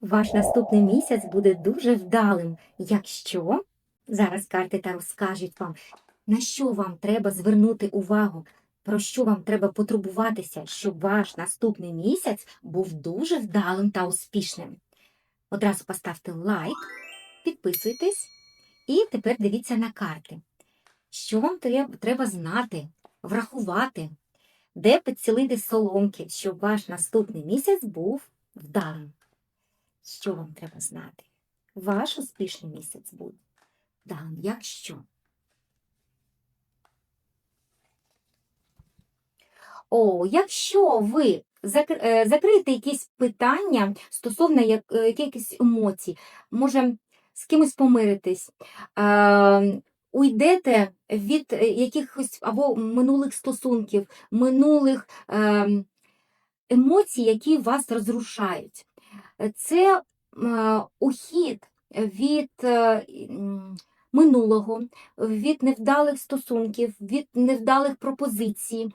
Ваш наступний місяць буде дуже вдалим, якщо зараз карти та розкажуть вам, на що вам треба звернути увагу, про що вам треба потурбуватися, щоб ваш наступний місяць був дуже вдалим та успішним. Одразу поставте лайк, підписуйтесь і тепер дивіться на карти. Що вам треба знати, врахувати, де підцілити соломки, щоб ваш наступний місяць був вдалим. Що вам треба знати? Ваш успішний місяць буде. Да, якщо. О, якщо ви е, закриєте якісь питання стосовно е, якихось емоцій, може з кимось помиритись, е, уйдете від е, якихось або минулих стосунків, минулих е, емоцій, які вас розрушають. Це е, ухід від е, минулого, від невдалих стосунків, від невдалих пропозицій.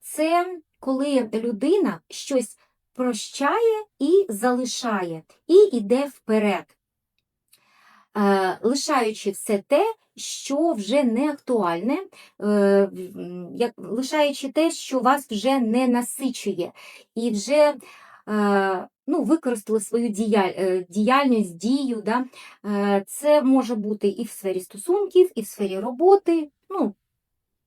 Це коли людина щось прощає і залишає, і йде вперед, е, лишаючи все те, що вже не актуальне, лишаючи те, що вас вже не насичує, і вже ну, використали свою е, діяльність, дію. Да? Е, Це може бути і в сфері стосунків, і в сфері роботи. Ну,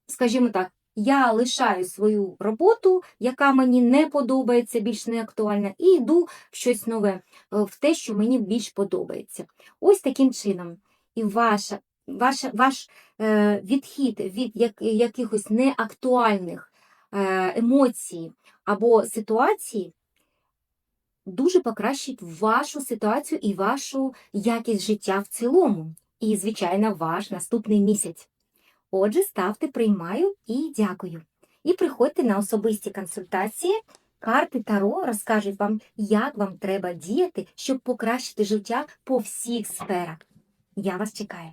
скажімо так, я лишаю свою роботу, яка мені не подобається, більш не актуальна, і йду в щось нове, е, в те, що мені більш подобається. Ось таким чином. І ваша, ваша, ваш е, відхід від як, якихось неактуальних емоцій або ситуацій дуже покращить вашу ситуацію і вашу якість життя в цілому. І, звичайно, ваш наступний місяць. Отже, ставте приймаю і дякую. І приходьте на особисті консультації. Карти Таро розкажуть вам, як вам треба діяти, щоб покращити життя по всіх сферах. Я вас чекаю.